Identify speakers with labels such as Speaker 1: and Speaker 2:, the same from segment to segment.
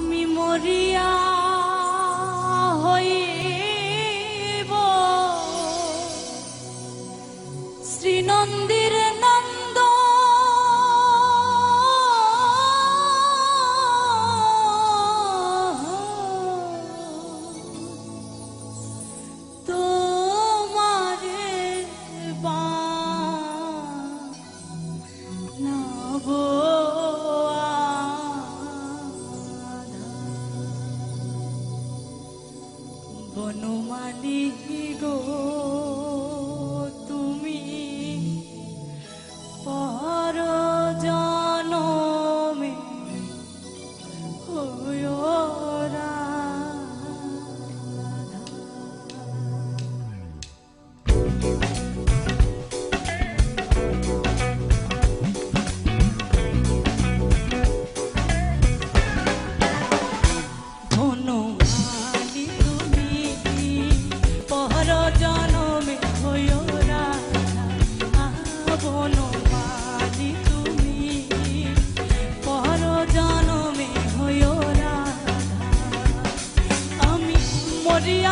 Speaker 1: আমি মরিয়া হইব শ্রীনন্দির বনমালী গো।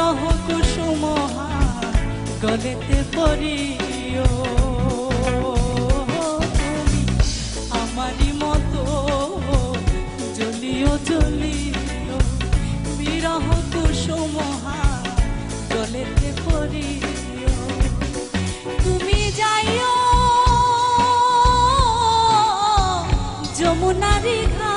Speaker 1: বিরহ কুসুম গলেতে পড়িও তুমি আমারই মতো জলিও জলিও বিরহ কুসুম গলেতে পড়িও তুমি যাইও যমুনারি ঘা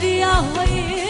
Speaker 1: दिया हुए